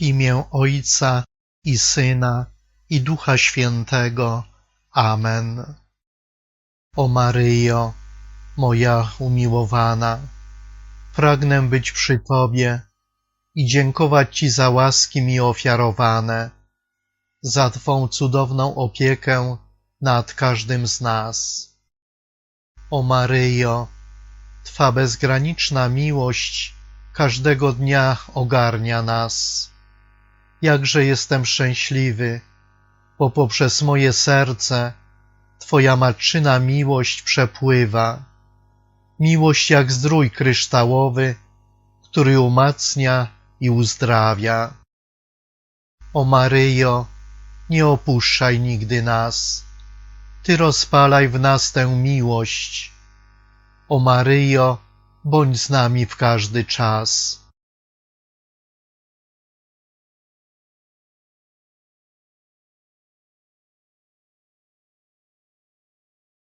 Imię Ojca i Syna i Ducha Świętego. Amen. O Maryjo, moja umiłowana, pragnę być przy Tobie i dziękować Ci za łaski mi ofiarowane, za Twą cudowną opiekę nad każdym z nas. O Maryjo, Twa bezgraniczna miłość każdego dnia ogarnia nas. Jakże jestem szczęśliwy, bo poprzez moje serce Twoja matczyna miłość przepływa. Miłość jak zdrój kryształowy, który umacnia i uzdrawia. O Maryjo, nie opuszczaj nigdy nas. Ty rozpalaj w nas tę miłość. O Maryjo, bądź z nami w każdy czas.